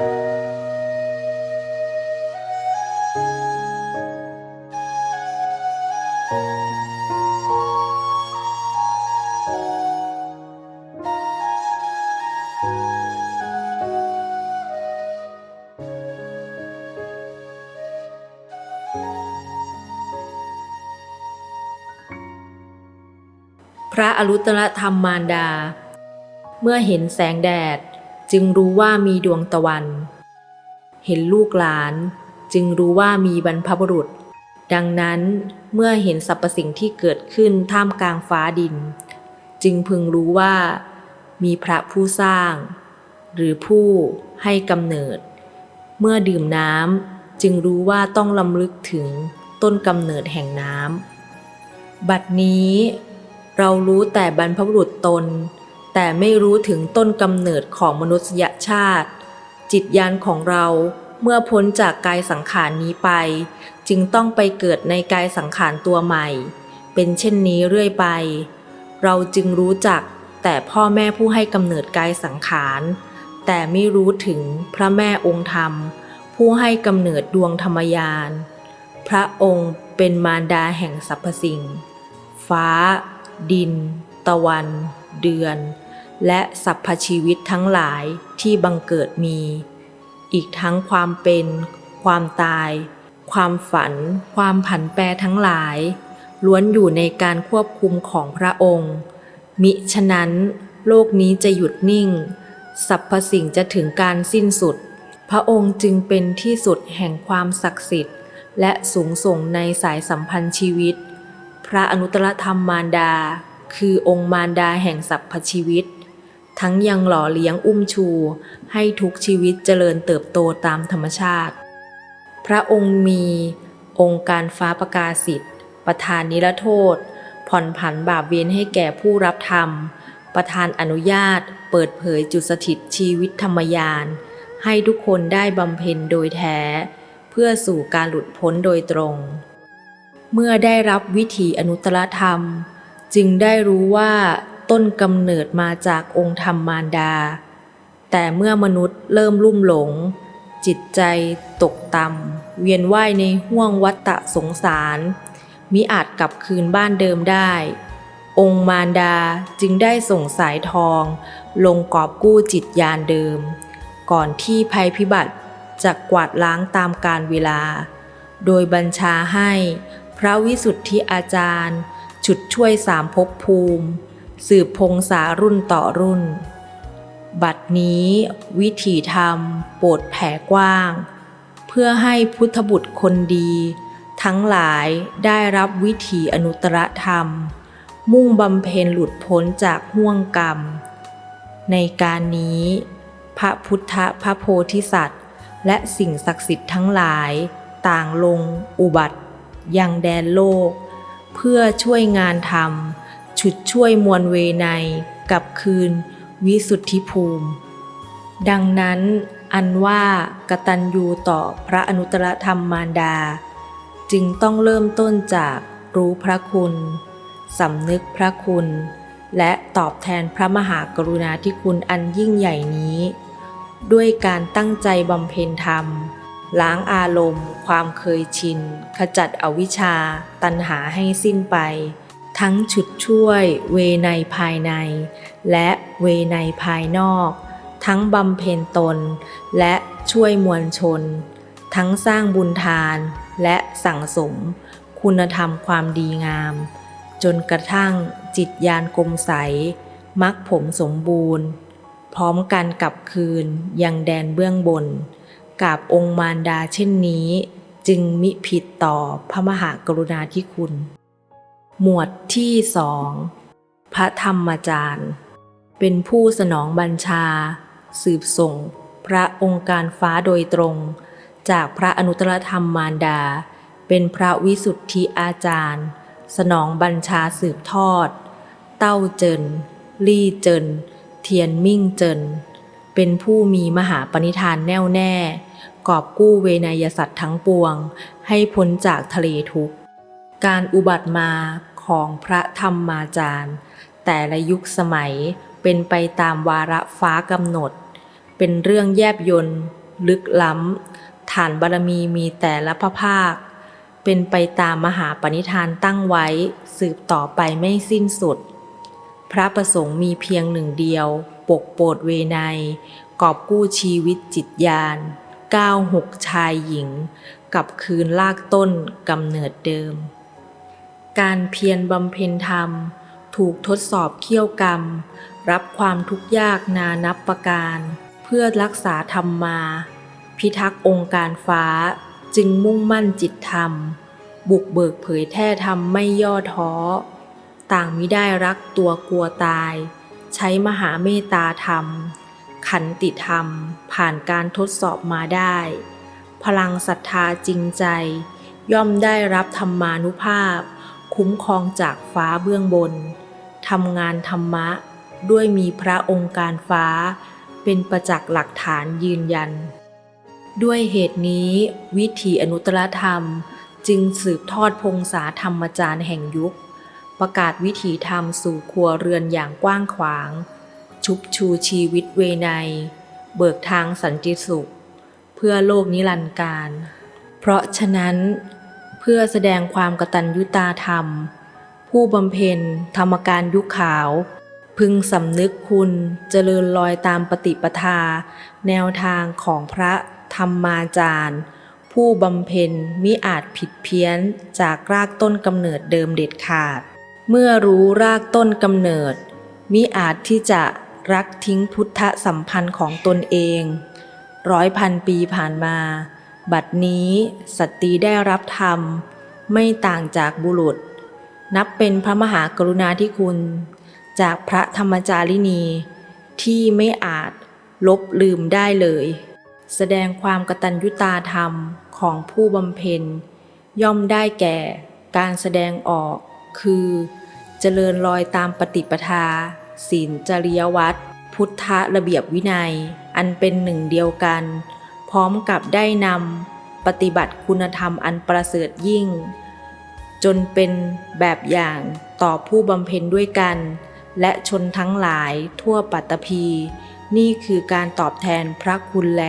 พระอรุตรธรรมมารดา เมื่อเห็นแสงแดด จึงรู้ว่ามีดวงตะวัน เห็นลูกหลาน จึงรู้ว่ามีบรรพบุรุษ ดังนั้นเมื่อเห็นสรรพสิ่งที่เกิดขึ้นท่ามกลางฟ้าดิน จึงพึงรู้ว่า มีพระผู้สร้าง หรือผู้ให้กำเนิด เมื่อดื่มน้ำจึงรู้ว่าต้องลำลึกถึงต้นกำเนิดแห่งน้ำบัดนี้เรารู้แต่บรรพบุรุษตน แต่ไม่รู้ถึงต้นกำเนิดของมนุษยชาติ จิตญาณของเราเมื่อพ้นจากกายสังขารนี้ไป จึงต้องไปเกิดในกายสังขารตัวใหม่ เป็นเช่นนี้เรื่อยไป เราจึงรู้จักแต่พ่อแม่ผู้ให้กำเนิดกายสังขาร แต่ไม่รู้ถึงพระแม่องค์ธรรม ผู้ให้กำเนิดดวงธรรมยาน พระองค์เป็นมารดาแห่งสรรพสิ่ง ฟ้า ดิน ตะวัน เดือน และสรรพชีวิตทั้งหลายที่บังเกิดมี อีกทั้งความเป็น ความตาย ความฝัน ความผันแปรทั้งหลาย ล้วนอยู่ในการควบคุมของพระองค์ มิฉะนั้น โลกนี้จะหยุดนิ่ง สรรพสิ่งจะถึงการสิ้นสุด พระองค์จึงเป็นที่สุดแห่งความศักดิ์สิทธิ์ และสูงส่งในสายสัมพันธ์ชีวิต พระอนุตตรธรรมมารดา คือองค์มารดาแห่งสรรพชีวิต ทั้งยังหล่อเลี้ยงอุ้มชู ให้ทุกชีวิตเจริญเติบโตตามธรรมชาติ พระองค์มีองค์การฟ้าประกาศสิทธิ์ ประทานนิรโทษ ผ่อนผันบาปเวรให้แก่ผู้รับธรรม ประทานอนุญาต เปิดเผยจุดสถิตชีวิตธรรมยาน ให้ทุกคนได้บำเพ็ญโดยแท้ เพื่อสู่การหลุดพ้นโดยตรง เมื่อได้รับวิถีอนุตตรธรรม จึงได้รู้ว่า ต้นกำเนิดมาจากองค์ธรรมมารดา แต่เมื่อมนุษย์เริ่มลุ่มหลง จิตใจตกต่ำเวียนว่ายในห้วงวัฏฏะสงสาร มิอาจกลับคืนบ้านเดิมได้ องค์มารดาจึงได้ส่งสายทอง ลงกอบกู้จิตยานเดิม ก่อนที่ภัยพิบัติจะกวาดล้างตามกาลเวลา โดยบัญชาให้พระวิสุทธิอาจารย์ฉุดช่วยสามภพภูมิ สืบพงษารุ่นต่อรุ่น บัดนี้วิถีธรรมโปรดแผ่กว้าง เพื่อให้พุทธบุตรคนดี ทั้งหลายได้รับวิถีอนุตตรธรรม มุ่งบำเพ็ญหลุดพ้นจากห่วงกรรม ในการนี้ พระพุทธพระโพธิสัตว์ และสิ่งศักดิ์สิทธิ์ทั้งหลายต่างลงอุบัติยังแดนโลก เพื่อช่วยงานทำ ฉุดช่วยมวลเวไนกับคืนวิสุทธิภูมิ ดังนั้นอันว่ากตัญญูต่อพระอนุตตรธรรมมารดา จึงต้องเริ่มต้นจากรู้พระคุณสำนึกพระคุณ และตอบแทนพระมหากรุณาธิคุณอันยิ่งใหญ่นี้ ด้วยการตั้งใจบำเพ็ญธรรม ล้างอารมณ์ ความเคยชิน ขจัดอวิชชา ตัณหาให้สิ้นไป ทั้งฉุดช่วยเวในภายใน และเวในภายนอก ทั้งบำเพ็ญตน และช่วยมวลชน ทั้งสร้างบุญทานและสั่งสม คุณธรรมความดีงาม จนกระทั่งจิตยานกลมใสมักผมสมบูรณ์ พร้อมกันกลับคืนยังแดนเบื้องบนกราบองค์มารดาเช่นนี้ จึงมิผิดต่อพระมหากรุณาธิคุณ หมวดที่สองพระธรรมจารย์ เป็นผู้สนองบัญชา สืบส่ง พระองค์การฟ้าโดยตรง จากพระอนุตตรธรรมมารดา เป็นพระวิสุทธิอาจารย์ สนองบัญชาสืบทอด เต้าเจิน ลี่เจิน เทียนมิ่งเจิน เป็นผู้มีมหาปณิธานแน่วแน่ กอบกู้เวนยสัตว์ทั้งปวง ให้พ้นจากทะเลทุกข์การอุบัติมา ของพระธรรมมาจารย์ แต่ละยุคสมัยเป็นไปตามวาระฟ้ากำหนด เป็นเรื่องแยบยนต์ลึกล้ำ ฐานบารมีมีแต่ละพระภาค เป็นไปตามมหาปณิธานตั้งไว้ สืบต่อไปไม่สิ้นสุด พระประสงค์มีเพียงหนึ่งเดียว ปกโปรดเวไนกอบกู้ชีวิตจิตญาณก้าวหกชายหญิง กับคืนลากต้นกำเนิดเดิม การเพียรบำเพ็ญธรรม ถูกทดสอบเขี้ยวกรรม รับความทุกข์ยากนานับประการ เพื่อรักษาธรรมมา พิทักษ์องค์การฟ้าจึงมุ่งมั่นจิตธรรม บุกเบิกเผยแท้ธรรมไม่ย่อท้อ ต่างมิได้รักตัวกลัวตาย ใช้มหาเมตตาธรรม ขันติธรรมผ่านการทดสอบมาได้ พลังศรัทธาจริงใจ ย่อมได้รับธรรมานุภาพ คุ้มครองจากฟ้าเบื้องบนทำงานธรรมะ ด้วยมีพระองค์การฟ้า เป็นประจักษ์หลักฐานยืนยัน ด้วยเหตุนี้วิถีอนุตตรธรรมจึงสืบทอดพงศาธรรมจารย์แห่งยุค ประกาศวิถีธรรมสู่ครัวเรือนอย่างกว้างขวาง ชุบชูชีวิตเวไนเบิกทางสันติสุข เพื่อโลกนิรันดร์การ เพราะฉะนั้น เพื่อแสดงความกตัญญูตาธรรม ผู้บำเพ็ญธรรมการยุคขาว พึงสำนึกคุณเจริญรอยตามปฏิปทา แนวทางของพระธรรมาจารย์ ผู้บำเพ็ญมิอาจผิดเพี้ยนจากรากต้นกำเนิดเดิมเด็ดขาด เมื่อรู้รากต้นกำเนิด มิอาจที่จะรักทิ้งพุทธสัมพันธ์ของตนเอง ร้อยพันปีผ่านมา บัดนี้สตรีได้รับธรรม ไม่ต่างจากบุรุษ นับเป็นพระมหากรุณาธิคุณ จากพระธรรมจารินี ที่ไม่อาจลบลืมได้เลย แสดงความกตัญญูตาธรรมของผู้บำเพ็ญ ย่อมได้แก่การแสดงออก คือ เจริญรอยตามปฏิปทาศีลจริยวัตรพุทธระเบียบวินัย อันเป็นหนึ่งเดียวกัน พร้อมกับได้นำปฏิบัติคุณธรรมอันประเสริฐยิ่ง จนเป็นแบบอย่างต่อผู้บำเพ็ญด้วยกัน และชนทั้งหลายทั่วปัตตภี นี่คือการตอบแทนพระคุณแล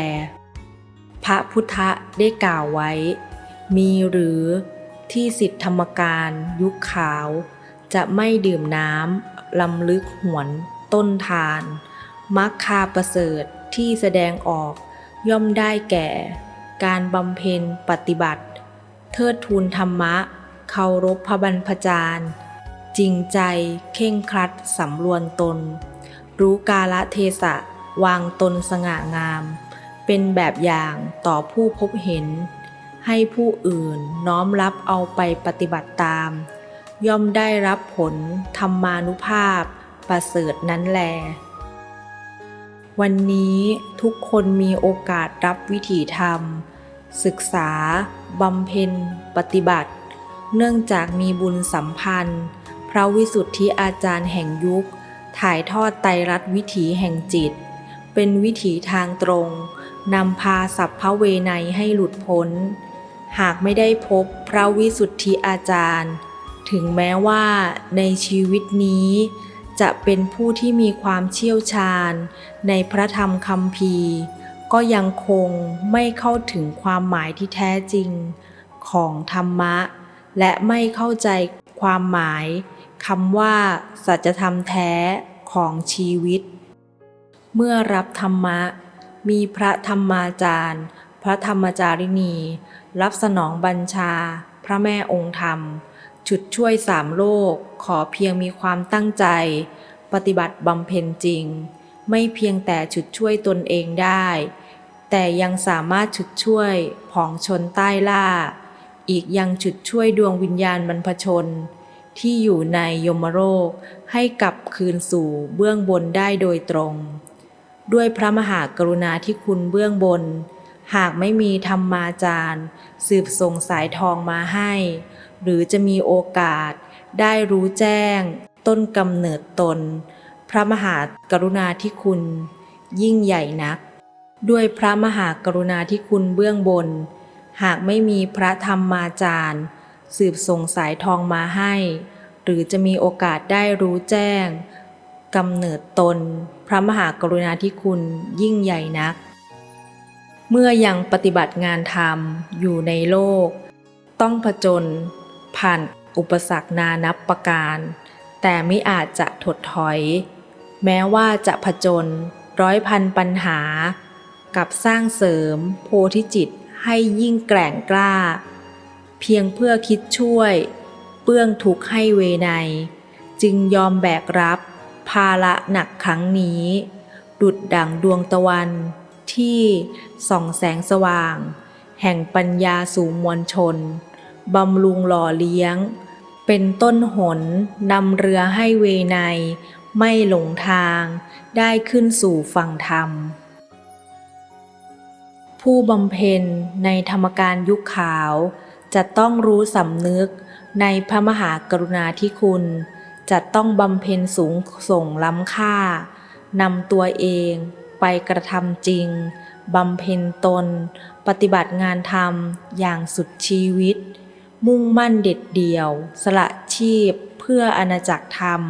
พระพุทธได้กล่าวไว้ มีหรือที่สิทธธรรมการยุคขาว จะไม่ดื่มน้ำลำลึกหวนต้นทานมักคาประเสริฐที่แสดงออก ย่อมได้แก่ การบำเพ็ญปฏิบัติ เทิดทูนธรรมะ เคารพพระบรรพจารย์ จริงใจเข่งครัดสำรวนตน รู้กาลเทศะวางตนสง่างาม เป็นแบบอย่างต่อผู้พบเห็น ให้ผู้อื่นน้อมรับเอาไปปฏิบัติตาม ย่อมได้รับผลธรรมานุภาพประเสริฐนั้นแล วันนี้ทุกคนมีโอกาสรับวิถีธรรม ศึกษาบำเพ็ญ ปฏิบัติ เนื่องจากมีบุญสัมพันธ์ พระวิสุทธิอาจารย์แห่งยุค ถ่ายทอดไตรัตวิถีแห่งจิต เป็นวิถีทางตรง นำพาสัพพเวไนให้หลุดพ้น หากไม่ได้พบพระวิสุทธิอาจารย์ ถึงแม้ว่าในชีวิตนี้ จะเป็นผู้ที่มีความเชี่ยวชาญ ในพระธรรมคำพีก็ยังคงไม่เข้าถึงความหมายที่แท้จริงของธรรมะ และไม่เข้าใจความหมายคำว่า สัจธรรมแท้ของชีวิต เมื่อรับธรรมะ มีพระธรรมาจารย์ พระธรรมจารินีรับสนองบัญชา พระแม่องค์ธรรม จุดช่วยสามโลก ขอเพียงมีความตั้งใจ ปฏิบัติบำเพ็ญจริง ไม่เพียงแต่จุดช่วยตนเองได้ แต่ยังสามารถจุดช่วยผองชนใต้ล่า อีกยังจุดช่วยดวงวิญญาณบรรพชน ที่อยู่ในยมโรคให้กลับคืนสู่เบื้องบนได้โดยตรง ด้วยพระมหากรุณาธิคุณเบื้องบน หากไม่มีธรรมาจารย์ สืบส่งสายทองมาให้ หรือจะมีโอกาสได้รู้แจ้ง ต้นกำเนิดตน พระมหากรุณาธิคุณ ยิ่งใหญ่นัก ด้วยพระมหากรุณาธิคุณเบื้องบน หากไม่มีพระธรรมมาจารย์ สืบส่งสายทองมาให้ หรือจะมีโอกาสได้รู้แจ้งกำเนิดตน พระมหากรุณาธิคุณยิ่งใหญ่นัก เมื่อยังปฏิบัติงานธรรมอยู่ในโลก ต้องผจญ ผ่านอุปสรรคนานับประการ แต่ไม่อาจจะถดถอย แม้ว่าจะผจญร้อยพันปัญหา กับสร้างเสริมโพธิจิตให้ยิ่งแกร่งกล้า เพียงเพื่อคิดช่วยเปื้องทุกข์ให้เวไนจึงยอมแบกรับ ภาระหนักครั้งนี้ ดุดดั่งดวงตะวันที่ส่องแสงสว่าง แห่งปัญญาสู่มวลชน บำรุงหล่อเลี้ยง เป็นต้นหนนำเรือให้เวไนไม่หลงทาง ได้ขึ้นสู่ฝั่งธรรม ผู้บำเพ็ญในธรรมการยุคขาว จะต้องรู้สำนึกในพระมหากรุณาธิคุณ จะต้องบำเพ็ญสูงส่งล้ำค่านำตัวเองไปกระทำจริงบำเพ็ญตน ปฏิบัติงานธรรมอย่างสุดชีวิต มุ่งมั่นเด็ดเดี่ยว สละชีพเพื่ออาณาจักรธรรม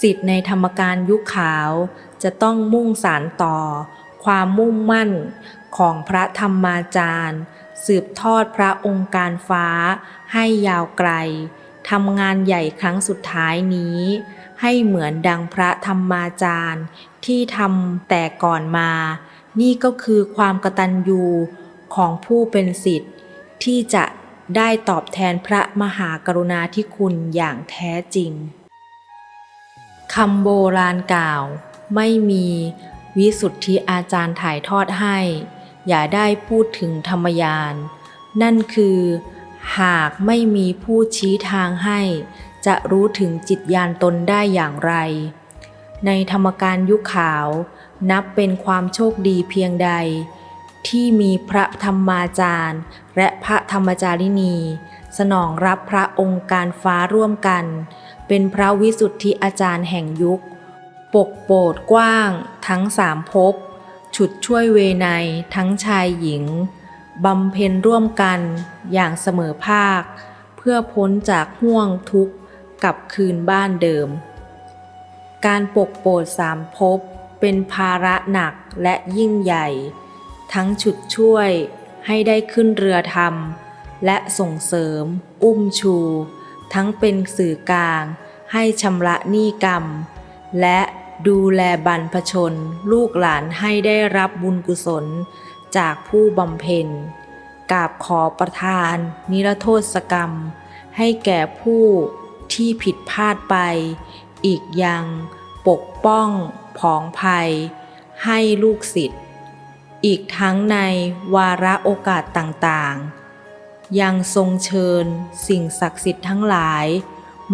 สิทธิ์ในธรรมการยุคขาวจะต้องมุ่งสารต่อ ความมุ่งมั่นของพระธรรมาจารย์ สืบทอดพระองค์การฟ้าให้ยาวไกลทำงานใหญ่ครั้งสุดท้ายนี้ ให้เหมือนดังพระธรรมาจารย์ ที่ทำแต่ก่อนมา นี่ก็คือความกตัญญูของผู้เป็นสิทธิ์ ที่จะได้ตอบแทนพระมหากรุณาธิคุณอย่างแท้จริงคำโบราณกล่าว ไม่มีวิสุทธิอาจารย์ถ่ายทอดให้ อย่าได้พูดถึงธรรมยาน นั่นคือ หากไม่มีผู้ชี้ทางให้ จะรู้ถึงจิตญาณตนได้อย่างไร ในธรรมการยุคขาว นับเป็นความโชคดีเพียงใด ที่มีพระธรรมาจารย์ และพระธรรมจารินี สนองรับพระองค์การฟ้าร่วมกัน เป็นพระวิสุทธิอาจารย์แห่งยุค ปกโปดกว้างทั้งสามภพฉุดช่วยเวไนทั้งชายหญิงบำเพ็ญร่วมกันอย่างเสมอภาค เพื่อพ้นจากห่วงทุกข์กลับคืนบ้านเดิม การปกโปดสามภพเป็นภาระหนักและยิ่งใหญ่ ทั้งฉุดช่วยให้ได้ขึ้นเรือธรรม และส่งเสริม อุ้มชู ทั้งเป็นสื่อกลาง ให้ชำระหนี้กรรม และดูแลบรรพชน ลูกหลานให้ได้รับบุญกุศลจากผู้บำเพ็ญกราบขอประทาน นิรโทษกรรม ให้แก่ผู้ที่ผิดพลาดไป อีกยังปกป้องผองภัย ให้ลูกศิษย์ อีกทั้งในวาระโอกาสต่างๆ ยังทรงเชิญสิ่งศักดิ์สิทธิ์ทั้งหลาย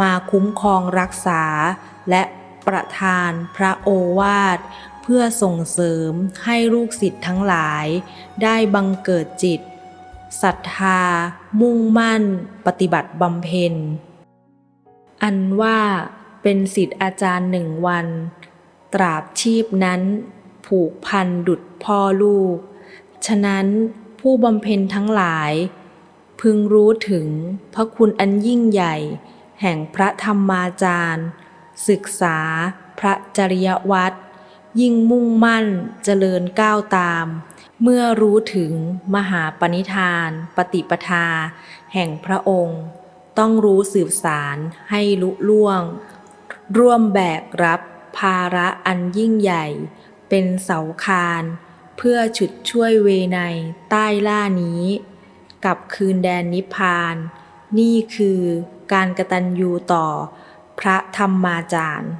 มาคุ้มครองรักษาและประทานพระโอวาทเพื่อส่งเสริมให้ลูกศิษย์ทั้งหลาย ได้บังเกิดจิตศรัทธา มุ่งมั่น ปฏิบัติบำเพ็ญ อันว่าเป็นสิทธิอาจารย์หนึ่งวัน ตราบชีพนั้น ผูกพันดุดพ่อลูก ฉะนั้นผู้บำเพ็ญทั้งหลาย พึงรู้ถึงพระคุณอันยิ่งใหญ่ แห่งพระธรรมาจารย์ ศึกษาพระจริยวัตรยิ่งมุ่งมั่นเจริญก้าวตาม เมื่อรู้ถึงมหาปณิธาน ปฏิปทา แห่งพระองค์ ต้องรู้สืบสารให้ลุล่วง ร่วมแบกรับภาระอันยิ่งใหญ่ เป็นเสาคาน เพื่อฉุดช่วยเวไนใต้ล่านี้กลับคืนแดนนิพพาน นี่คือการกระตันยูต่อพระธรรมาจารย์